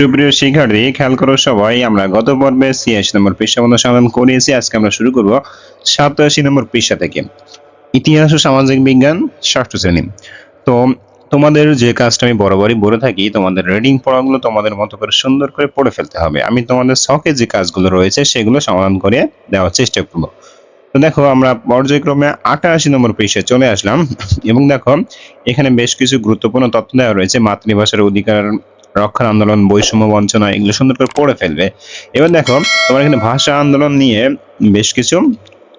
সুপ্রিয় শিক্ষার্থী, খেয়াল করো সবাই, আমরা গত পর্বে ছিয়াশি নম্বর পৃষ্ঠা বন্ধ সমাধান করিয়েছি আজকে আমরা শুরু করব সাতাশি নম্বর পৃষ্ঠা থেকে। ইতিহাস ও সামাজিক বিজ্ঞান, ষষ্ঠ শ্রেণি। তো, তোমাদের যে কাজটা আমি বরাবরই বলে থাকি, তোমাদের রিডিং পড়াগুলো তোমাদের মতো করে সুন্দর করে পড়ে ফেলতে হবে। আমি তোমাদের শখে যে কাজগুলো রয়েছে, সেগুলো সমাধান করে দেওয়ার চেষ্টা করব। তো দেখো, আমরা পর্যায়ক্রমে আটাশি নম্বর পৃষ্ঠায় চলে আসলাম। এবং দেখো, এখানে বেশ কিছু গুরুত্বপূর্ণ তথ্য দেওয়া রয়েছে। মাতৃভাষার অধিকার রক্ষার আন্দোলন, বৈষম্য বঞ্চনা এগুলো সুন্দর করে পড়ে ফেলবে। এবার দেখো, তোমার এখানে ভাষা আন্দোলন নিয়ে বেশ কিছু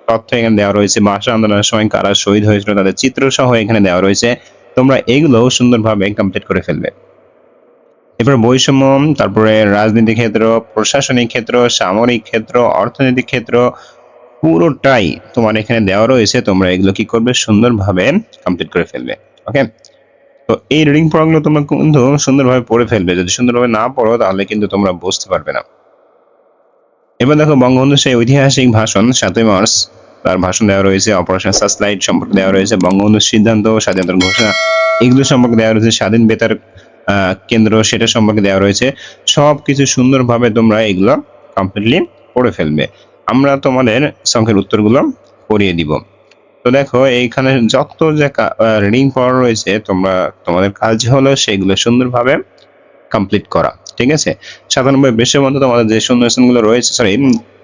তথ্য এখানে দেওয়া রয়েছে। ভাষা আন্দোলনের সময় কারা শহীদ হয়েছিল তাদের চিত্র সহ এখানে দেওয়া রয়েছে। তোমরা এগুলো সুন্দরভাবে কমপ্লিট করে ফেলবে। এরপর বৈষম্য, তারপরে রাজনীতি ক্ষেত্র, প্রশাসনিক ক্ষেত্র, সামরিক ক্ষেত্র, অর্থনৈতিক ক্ষেত্র, পুরোটাই তোমার এখানে দেওয়া রয়েছে। তোমরা এগুলো কি করবে? সুন্দরভাবে কমপ্লিট করে ফেলবে। ওকে তো এই রিডিং পড়াগুলো তোমরা কিন্তু সুন্দরভাবে পড়ে ফেলবে। যদি সুন্দরভাবে না পড়ো, তাহলে কিন্তু তোমরা বুঝতে পারবে না। এবার দেখো বঙ্গবন্ধু সেই ঐতিহাসিক ভাষণ, সাতই মার্চ, তার ভাষণ দেওয়া রয়েছে অপারেশন সাসলাইট সম্পর্কে দেওয়া রয়েছে, বঙ্গবন্ধুর সিদ্ধান্ত, স্বাধীনতার ঘোষণা, এগুলো সম্পর্কে দেওয়া রয়েছে, স্বাধীন বেতার কেন্দ্র, সেটা সম্পর্কে দেওয়া রয়েছে। সব কিছু সুন্দরভাবে তোমরা এগুলো কমপ্লিটলি পড়ে ফেলবে। আমরা তোমাদের সংখ্যার উত্তরগুলো করিয়ে দিব। তো দেখো, এইখানে যত যে রিডিং পড়া রয়েছে, তোমরা, তোমাদের কাজ হলো সেগুলো সুন্দরভাবে কমপ্লিট করা, ঠিক আছে? সাতানব্বই পৃষ্ঠার মধ্যে তোমাদের যে সুন্দরগুলো রয়েছে সরি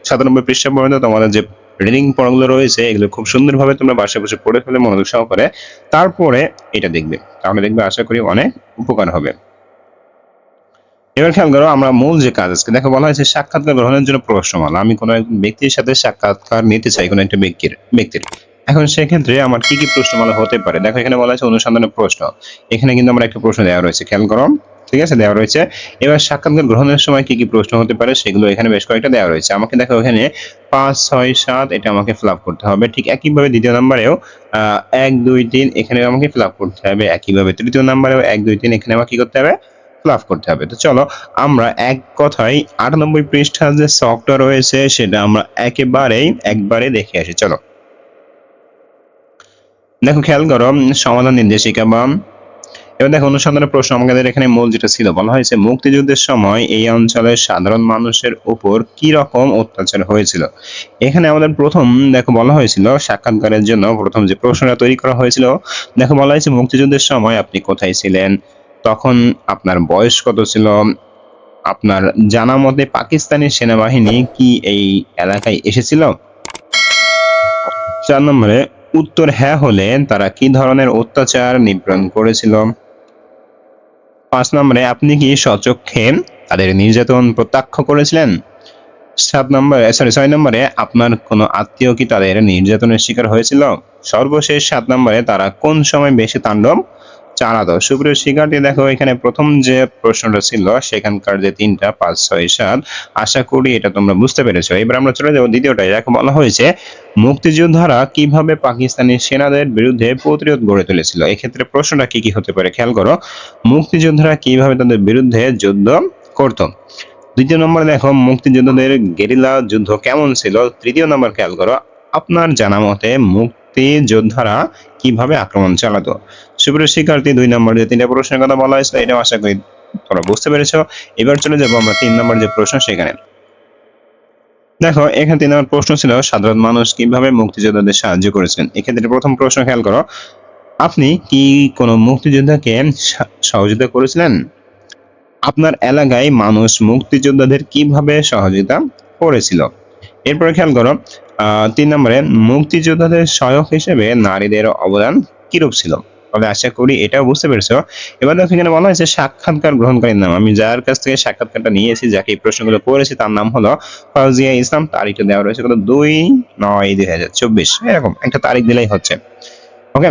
সাতানব্বই পৃষ্ঠা পর্যন্ত তোমাদের যে রিডিং পড়াগুলো রয়েছে, এগুলো খুব সুন্দরভাবে তোমরা বাসায় বসে পড়ে ফেলে, মনোযোগ সহকারে। তারপরে এটা দেখবে, তাহলে দেখবে আশা করি অনেক উপকার হবে। এবার খেয়াল করো, আমরা মূল যে কাজ আজকে, দেখো বলা হয়েছে সাক্ষাৎকার গ্রহণের জন্য প্রশ্নমালা আমি কোনো একজন ব্যক্তির সাথে সাক্ষাৎকার নিতে চাই, কোনো একটা ব্যক্তির ব্যক্তির। এখন সেক্ষেত্রে আমার কি কি প্রশ্নমালা হতে পারে? দেখো, এখানে বলা হয়েছে অনুসন্ধানের প্রশ্ন। এখানে কিন্তু আমার একটা প্রশ্ন দেওয়া রয়েছে, খেয়াল করো। ঠিক আছে? দেওয়া রয়েছে, এবার সাক্ষাৎকার গ্রহণের সময় কি কি প্রশ্ন হতে পারে সেগুলো এখানে বেশ কয়েকটা দেওয়া রয়েছে। আমাকে দেখো এখানে পাঁচ, ছয়, সাত, এটা আমাকে ফিল করতে হবে। ঠিক একইভাবে দ্বিতীয় নাম্বারেও এক, দুই, তিন এখানে আমাকে ফিল করতে হবে। একইভাবে তৃতীয় নাম্বারেও এক, দুই, তিন, এখানে আমাকে কি করতে হবে? আপ করতে হবে। তো চলো, আমরা এক কথায় আটানব্বই পৃষ্ঠার যে শখটা রয়েছে, সেটা আমরা একেবারেই, একবারে দেখে আসি। চলো। দেখো খেয়াল করো সমাধান নির্দেশিকা বা এবার দেখো অনুসন্ধানের প্রশ্ন, আমাদের এখানে মূল যেটা ছিল, বলা হয়েছে মুক্তিযুদ্ধের সময় এই অঞ্চলের সাধারণ মানুষের উপর কি রকম অত্যাচার হয়েছিল। এখানে আমাদের প্রথম, দেখো বলা হয়েছিল, সাক্ষাৎকারের জন্য প্রথম যে প্রশ্নটা তৈরি করা হয়েছিল, দেখো বলা হয়েছে মুক্তিযুদ্ধের সময় আপনি কোথায় ছিলেন? তখন আপনার বয়স কত ছিল? আপনার জানা মতে পাকিস্তানি সেনাবাহিনী কি এই এলাকায় এসেছিল? চার নম্বরে উত্তর হ্যাঁ হলে তারা কি ধরনের অত্যাচার নিপীড়ন করেছিল? পাঁচ নম্বরে, আপনি কি সচক্ষে তাদের নির্যাতন প্রত্যক্ষ করেছিলেন? সাত নম্বরে সরি ছয় নম্বরে, আপনার কোনো আত্মীয় কি তাদের নির্যাতনের শিকার হয়েছিল? সর্বশেষ সাত নম্বরে, তারা কোন সময় বেশি তাণ্ডব চালাতো সুপ্রিয় শিক্ষার্থী, দেখো এখানে প্রথম যে প্রশ্নটা ছিল, সেখানকার যে তিনটা, পাঁচ, ছয়, সাত, আশা করি এটা তোমরা বুঝতে পেরেছ। এবার আমরা চলে যাব দ্বিতীয়টায় যাকে বলা হয়েছে, মুক্তিযোদ্ধারা কীভাবে পাকিস্তানি সেনাদের বিরুদ্ধে প্রতিরোধ গড়ে তুলেছিল? এক্ষেত্রে প্রশ্নটা কি কি হতে পারে খেয়াল করো। মুক্তিযোদ্ধারা কীভাবে তাদের বিরুদ্ধে যুদ্ধ করত? দ্বিতীয় নম্বর দেখো, মুক্তিযোদ্ধাদের গেরিলা যুদ্ধ কেমন ছিল? তৃতীয় নম্বর খেয়াল করো, আপনার জানা মতে মুক্তিযোদ্ধারা কীভাবে আক্রমণ চালাতো? সুপ্রিয় শিক্ষার্থী, দুই নম্বর যে তিনটা প্রশ্নের কথা বলা হয়েছিল এটা আশা করি তোমরা বুঝতে পেরেছ। এবার চলে যাব আমরা তিন নম্বর যে প্রশ্ন, সেখানে। দেখো, এখানে তিন নম্বর প্রশ্ন ছিল, সাধারণ মানুষ কীভাবে মুক্তিযোদ্ধাদের সাহায্য করেছেন? এক্ষেত্রে প্রথম প্রশ্ন খেয়াল করো, আপনি কি কোনো মুক্তিযোদ্ধাকে সহযোগিতা করেছিলেন? আপনার এলাকায় মানুষ মুক্তিযোদ্ধাদের কীভাবে সহযোগিতা করেছিল? এরপরে খেয়াল করো তিন নম্বরে মুক্তিযোদ্ধাদের সহায়ক হিসেবে নারীদের অবদান কিরূপ ছিল? তবে আশা করি এটাও বুঝতে পেরেছ। এবার দেখো এখানে বলা হয়েছে সাক্ষাৎকার গ্রহণকারীর নাম। আমি যার কাছ থেকে সাক্ষাৎকারটা নিয়েছি, যাকে এই প্রশ্নগুলো করেছি, তার নাম হলো ফাউজিয়া ইসলাম। তারিখটা দেওয়া রয়েছে কত? দুই নয় দুই হাজার চব্বিশ। এরকম, একটা তারিখ দিলেই হচ্ছে। ওকে?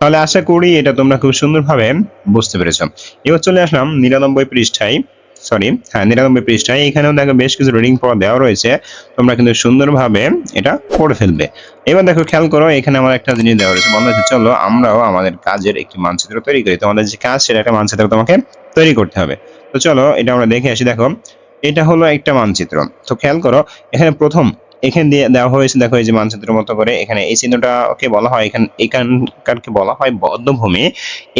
তাহলে আশা করি এটা তোমরা খুব সুন্দরভাবে বুঝতে পেরেছ। এবার চলে আসলাম নিরানব্বই পৃষ্ঠায়। সরি হ্যাঁ নিরানব্বই পৃষ্ঠায় এখানেও দেখো বেশ কিছু রিডিং পড়া দেওয়া রয়েছে। তোমরা কিন্তু সুন্দরভাবে এটা পড়ে ফেলবে। এবার দেখো খেয়াল করো, এখানে আমার একটা জিনিস দেওয়া রয়েছে। বন্ধ, চলো আমরাও আমাদের কাজের একটি মানচিত্র তৈরি করি। তোমাদের যে কাজ, সেটা একটা মানচিত্র তোমাকে তৈরি করতে হবে। তো চলো এটা আমরা দেখে আসি। দেখো, এটা হলো একটা মানচিত্র। তো খেয়াল করো, এখানে প্রথম এখানে দিয়ে দেওয়া হয়েছে, দেখো এই যে মানচিত্রের মতো করে। এখানে এই চিহ্নটাকে বলা হয়? এখান এখানকারকে বলা হয় বদ্ধভূমি।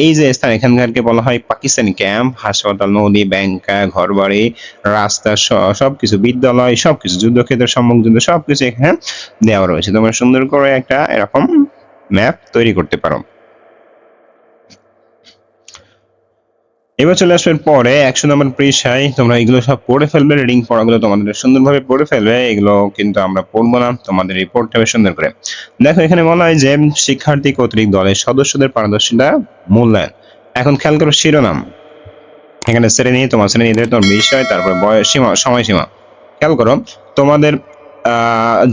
এই যে স্থান, এখানকারকে বলা হয় পাকিস্তানি ক্যাম্প। হাসপাতাল, নদী, ব্যাংক, ঘরবাড়ি, রাস্তা সবকিছু বিদ্যালয়, সবকিছু যুদ্ধক্ষেত্র সম্মুখ যুদ্ধ, সবকিছু এখানে দেওয়া রয়েছে। তোমরা সুন্দর করে একটা এরকম ম্যাপ তৈরি করতে পারো। এবার চলে আসবে পরে, একশো নম্বর পৃষ্ঠায়। তোমরা এগুলো সব পড়ে ফেলবে রিডিং পড়াগুলো তোমাদের সুন্দরভাবে পড়ে ফেলবে, এগুলো কিন্তু আমরা পড়ব না, তোমাদের এই পড়তে হবে সুন্দর করে। দেখো, এখানে বলা হয় যে শিক্ষার্থী কর্তৃক দলের সদস্যদের পারদর্শিতা মূল্যায়ন। এখন খেয়াল করো শিরোনাম। এখানে শ্রেণি, তোমার শ্রেণি তোমার বিষয়, তারপর বয়স, সীমা, সময়সীমা। খেয়াল করো, তোমাদের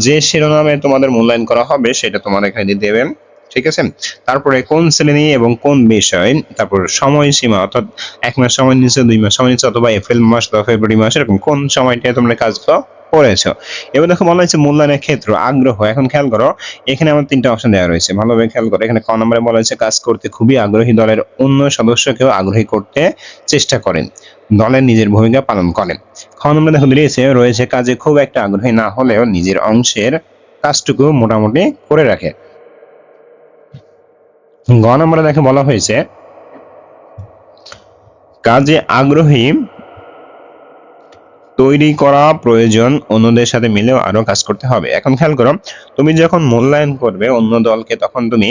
যে শিরোনামে তোমাদের মূল্যায়ন করা হবে, সেটা তোমার এখানে দিয়ে দেবেন ঠিক আছে? তারপরে কোন শ্রেণি এবং কোন বিষয়? তারপর সময়সীমা অর্থাৎ এক মাস সময় নিচ্ছে দুই মাস সময় নিচ্ছে অথবা এপ্রিল মাস বা ফেব্রুয়ারি মাস, এরকম কোন সময়টা তোমরা কাজগুলো করেছ? এবার দেখো বলা হয়েছে মূল্যায়নের ক্ষেত্র, আগ্রহ। এখন খেয়াল করো, এখানে আমার তিনটা অপশন দেওয়া রয়েছে। ভালোভাবে খেয়াল করো, এখানে ক নম্বরে বলা হয়েছে কাজ করতে খুবই আগ্রহী দলের অন্য সদস্যকেও আগ্রহী করতে চেষ্টা করেন, দলের নিজের ভূমিকা পালন করেন। খ নম্বরে দেখো দিয়েছে রয়েছে কাজে খুব একটা আগ্রহী না হলেও নিজের অংশের কাজটুকু মোটামুটি করে রাখে। গ নম্বরে দেখে বলা হয়েছে, কাজে আগ্রহী তৈরি করা প্রয়োজন অন্যদের সাথে মিলেও আরও কাজ করতে হবে। এখন খেয়াল করো, তুমি যখন মূল্যায়ন করবে অন্য দলকে, তখন তুমি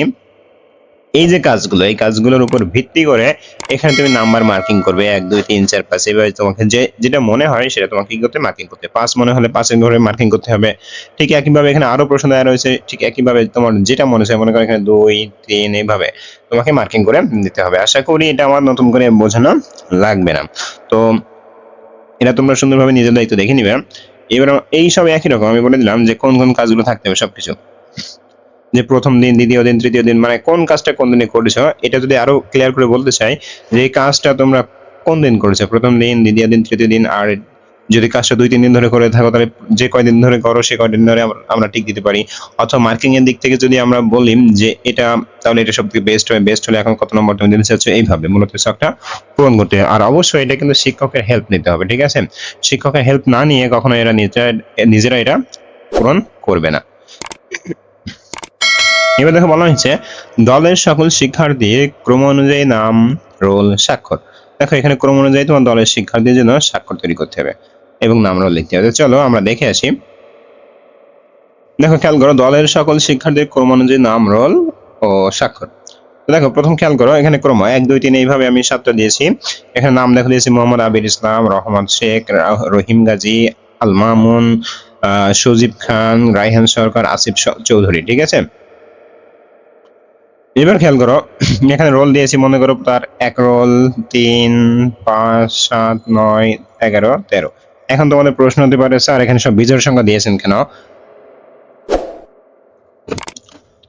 এই যে কাজগুলো, এই কাজগুলোর উপর ভিত্তি করে এখানে তুমি নাম্বার মার্কিং করবে, এক, দুই, তিন, চার, পাঁচ, এভাবে তোমাকে যে, যেটা মনে হয় সেটা তোমাকে কি করতে, মার্কিং করতে। পাঁচ মনে হলে পাঁচের ঘরে মার্কিং করতে হবে। ঠিক একইভাবে এখানে আরও প্রশ্ন দেওয়া রয়েছে, ঠিক একইভাবে তোমার যেটা মনে হয় মনে করো এখানে দুই, তিন এইভাবে তোমাকে মার্কিং করে দিতে হবে। আশা করি এটা আমার নতুন করে বোঝানো লাগবে না। তো এটা তোমরা সুন্দরভাবে নিজের দায়িত্ব দেখে নিবে। এবার এই সব একই রকম, আমি বলে দিলাম যে কোন কোন কাজগুলো থাকতে হবে সবকিছু। যে প্রথম দিন, দ্বিতীয় দিন, তৃতীয় দিন মানে কোন কাজটা কোন দিনে করেছ, এটা যদি আরও ক্লিয়ার করে বলতে চাই যে এই কাজটা তোমরা কোন দিন করেছ? প্রথম দিন, দ্বিতীয় দিন, তৃতীয় দিন, আর যদি কাজটা দুই, তিন দিন ধরে করে থাকো, তাহলে যে কয়দিন ধরে করো, সে কয়দিন ধরে আমরা- ঠিক দিতে পারি। অথবা মার্কিং এর দিক থেকে যদি আমরা বলি যে এটা, তাহলে এটা সব থেকে বেস্ট হয়। বেস্ট হলে এখন কত নম্বর তুমি দিতে চাচ্ছ? এইভাবে মূলত শখটা পূরণ করতে। আর অবশ্যই এটা কিন্তু শিক্ষকের হেল্প নিতে হবে, ঠিক আছে? শিক্ষকের হেল্প না নিয়ে কখনো এরা নিজেরা নিজেরা এটা পূরণ করবে না। এবার দেখো বলা হয়েছে, দলের সকল শিক্ষার্থী ক্রম অনুযায়ী নাম, রোল, স্বাক্ষর। দেখো এখানে ক্রম অনুযায়ী তোমার দলের শিক্ষার্থীর জন্য স্বাক্ষর তৈরি করতে হবে এবং নাম রোল লিখতে হবে। চলো আমরা দেখে আসি। দেখো খেয়াল করো, দলের সকল শিক্ষার্থীর ক্রম অনুযায়ী নাম, রোল ও স্বাক্ষর। দেখো, প্রথম খেয়াল করো, এখানে ক্রম এক, দুই, তিন, এইভাবে আমি সাতটা দিয়েছি। এখানে নাম দেখো দিয়েছি, মোহাম্মদ আবির ইসলাম, রহমান শেখ রহিম গাজী, আল মামুন সজীব খান রাইহান সরকার, আসিফ চৌধুরী, ঠিক আছে? এবার খেয়াল করো, এখানে রোল দিয়েছি, মনে করো তার এক রোল তিন, পাঁচ, সাত, নয়, এগারো, তেরো। এখন তোমাদের প্রশ্ন হতে পারে, স্যার, এখানে সব বিজয়ের সংখ্যা দিয়েছেন কেন?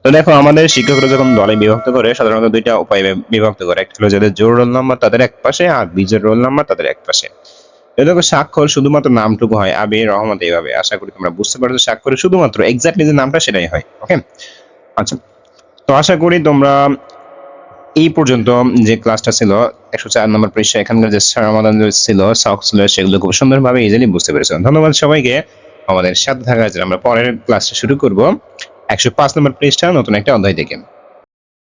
তো দেখো, আমাদের শিক্ষকরা যখন দলে বিভক্ত করে, সাধারণত দুইটা উপায়ে বিভক্ত করে। একটা হলো যাদের জোর রোল নাম্বার তাদের এক পাশে আর বিজয়ের রোল নাম্বার তাদের এক পাশে। দেখো, স্বাক্ষর শুধুমাত্র নামটুকু হয়। আবির রহমত এইভাবে। আশা করি তোমরা বুঝতে পারছ, স্বাক্ষরে শুধুমাত্র এক্স্যাক্টলি যে নামটা সেটাই হয় ওকে আচ্ছা তো আশা করি তোমরা এই পর্যন্ত যে ক্লাসটা ছিল, একশো চার নম্বর পৃষ্ঠা এখানকার যে সমাধান ছিল শখ ছিল, সেগুলো খুব সুন্দরভাবে ইজিলি বুঝতে পেরেছ। ধন্যবাদ সবাইকে। আমাদের সাথে থাকার জন্য আমরা পরের ক্লাসটা শুরু করব। একশো পাঁচ নম্বর পৃষ্ঠা, নতুন একটা অধ্যায় থেকে